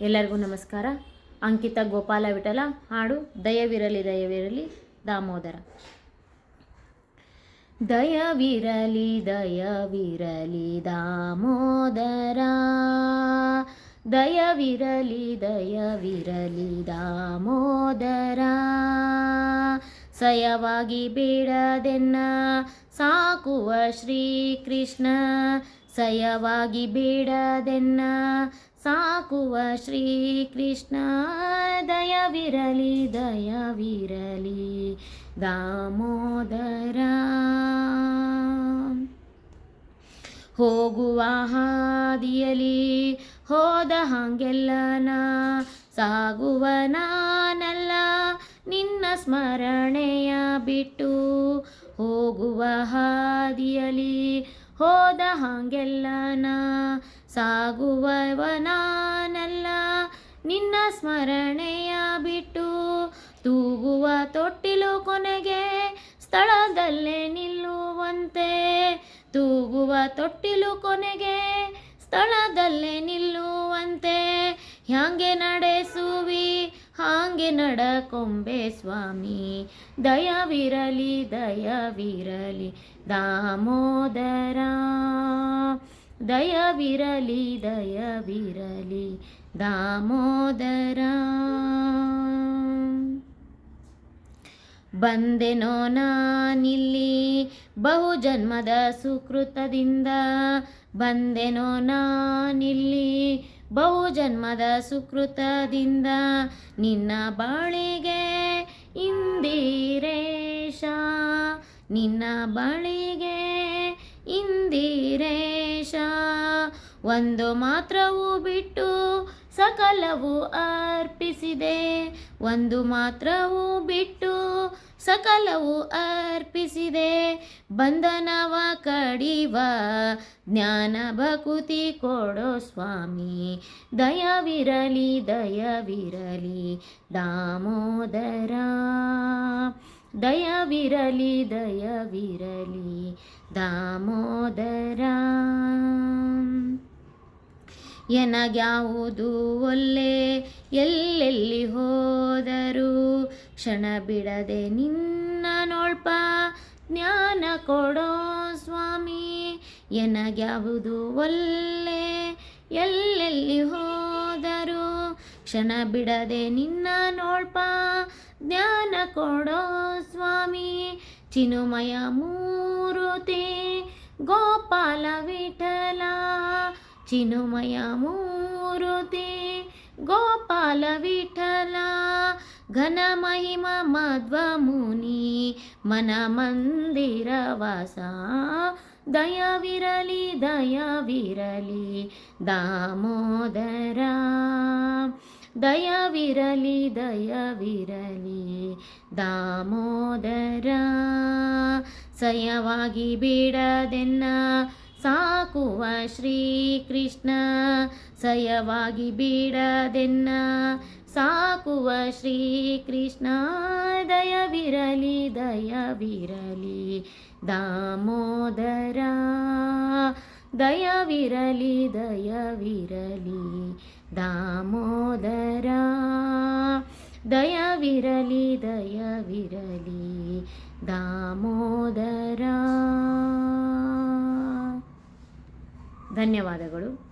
ಎಲ್ಲರಿಗೂ ನಮಸ್ಕಾರ. ಅಂಕಿತ ಗೋಪಾಲ ವಿಠಲ ಹಾಡು ದಯವಿರಲಿ ದಯವಿರಲಿ ದಾಮೋದರ. ದಯವಿರಲಿ ದಯವಿರಲಿ ದಾಮೋದರ. ದಯವಿರಲಿ ದಯವಿರಲಿ ದಾಮೋದರ. ಸಯವಾಗಿ ಬೇಡದೆನ್ನ ಸಾಕುವ ಶ್ರೀಕೃಷ್ಣ. ಸಯವಾಗಿ ಬೇಡದೆನ್ನ ಸಾಕುವ ಶ್ರೀಕೃಷ್ಣ, ದಯವಿರಲಿ ದಯವಿರಲಿ, ದಾಮೋದರ. ಹೋಗುವ ಹಾದಿಯಲಿ ಹೋದ ಹಾಗೆಲ್ಲನ, ಸಾಗುವ ನಾನಲ್ಲ, ನಿನ್ನ ಸ್ಮರಣೆಯ ಬಿಟ್ಟು ಹೋಗುವ ಹಾದಿಯಲಿ ಹೋದ ಹಾಗೆಲ್ಲ ಸಾಗುವವ ನಾನಲ್ಲ ನಿನ್ನ ಸ್ಮರಣೆಯ ಬಿಟ್ಟು ತೂಗುವ ತೊಟ್ಟಿಲು ಕೊನೆಗೆ ಸ್ಥಳದಲ್ಲೇ ನಿಲ್ಲುವಂತೆ. ತೂಗುವ ತೊಟ್ಟಿಲು ಕೊನೆಗೆ ಸ್ಥಳದಲ್ಲೇ ನಿಲ್ಲುವಂತೆ. ಹ್ಯಾಂಗೆ ನಡೆಸುವಿ ಹಾಗೆ ನಡಕೊಂಬೆ ಸ್ವಾಮಿ. ದಯವಿರಲಿ ದಯವಿರಲಿ, ದಾಮೋದರ. ದಯವಿರಲಿ ದಯವಿರಲಿ, ದಾಮೋದರ. ಬಂದೆನೋ ನಾನಿಲ್ಲಿ ಬಹು ಜನ್ಮದ ಸುಕೃತದಿಂದ. ಬಂದೆನೋ ನಾನಿಲ್ಲಿ ಬಹು ಜನ್ಮದ ಸುಕೃತದಿಂದ ನಿನ್ನ ಬಾಳಿಗೆ ಇಂದಿರೇಶ. ನಿನ್ನ ಬಾಳಿಗೆ ಇಂದಿರೇಶ. ಒಂದು ಮಾತ್ರವು ಬಿಟ್ಟು ಸಕಲವು ಅರ್ಪಿಸಿದೆ. ಒಂದು ಮಾತ್ರವು ಬಿಟ್ಟು ಸಕಲವು ಅರ್ಪಿಸಿದೆ. ಬಂಧನವ ಕಡಿವ ಜ್ಞಾನ ಭಕುತಿ ಕೊಡೋ ಸ್ವಾಮಿ. ದಯವಿರಲಿ ದಯವಿರಲಿ ದಾಮೋದರ. ದಯವಿರಲಿ ದಯವಿರಲಿ ದಾಮೋದರ. ಎನಗ್ಯಾವುದು ಒಲ್ಲೆ ಎಲ್ಲೆಲ್ಲಿ ಹೋದರೂ? ಕ್ಷಣ ಬಿಡದೆ ನಿನ್ನ ನೋಳ್ಪ ಜ್ಞಾನ ಕೊಡೋ ಸ್ವಾಮಿ. ಎನಗ್ಯಾವುದು ಒಲ್ಲೆ ಎಲ್ಲೆಲ್ಲಿ ಹೋದರೂ? ಕ್ಷಣ ಬಿಡದೆ ನಿನ್ನ ನೋಳ್ಪ ಜ್ಞಾನ ಕೊಡೋ ಸ್ವಾಮಿ. ಚಿನುಮಯ ಮೂರುತಿ ಗೋಪಾಲ ವಿಠಲ ಚಿನುಮಯ ಮೂರುತಿ ಗೋಪಾಲ ವಿಠಲ, ಘನ ಮಹಿಮ ಮಧ್ವ ಮುನಿ ಮನ ಮಂದಿರ ವಾಸ. ದಯವಿರಲಿ ದಯವಿರಲಿ, ದಾಮೋದರ. ದಯವಿರಲಿ ದಯವಿರಲಿ, ದಾಮೋದರ. ಸಯವಾಗಿ ಬೇಡದೆನ್ನ ಸಾಕುವ ಶ್ರೀಕೃಷ್ಣ, ಸಯವಾಗಿ ಬಿಡದೆನ್ನ. ಸಾಕುವ ಶ್ರೀಕೃಷ್ಣ, ದಯವಿರಲಿ ದಯವಿರಲಿ. ದಾಮೋದರ, ದಯವಿರಲಿ ದಯವಿರಲಿ. ದಾಮೋದರ, ದಯವಿರಲಿ ದಯವಿರಲಿ. ದಾಮೋದರ ಧನ್ಯವಾದಗಳು.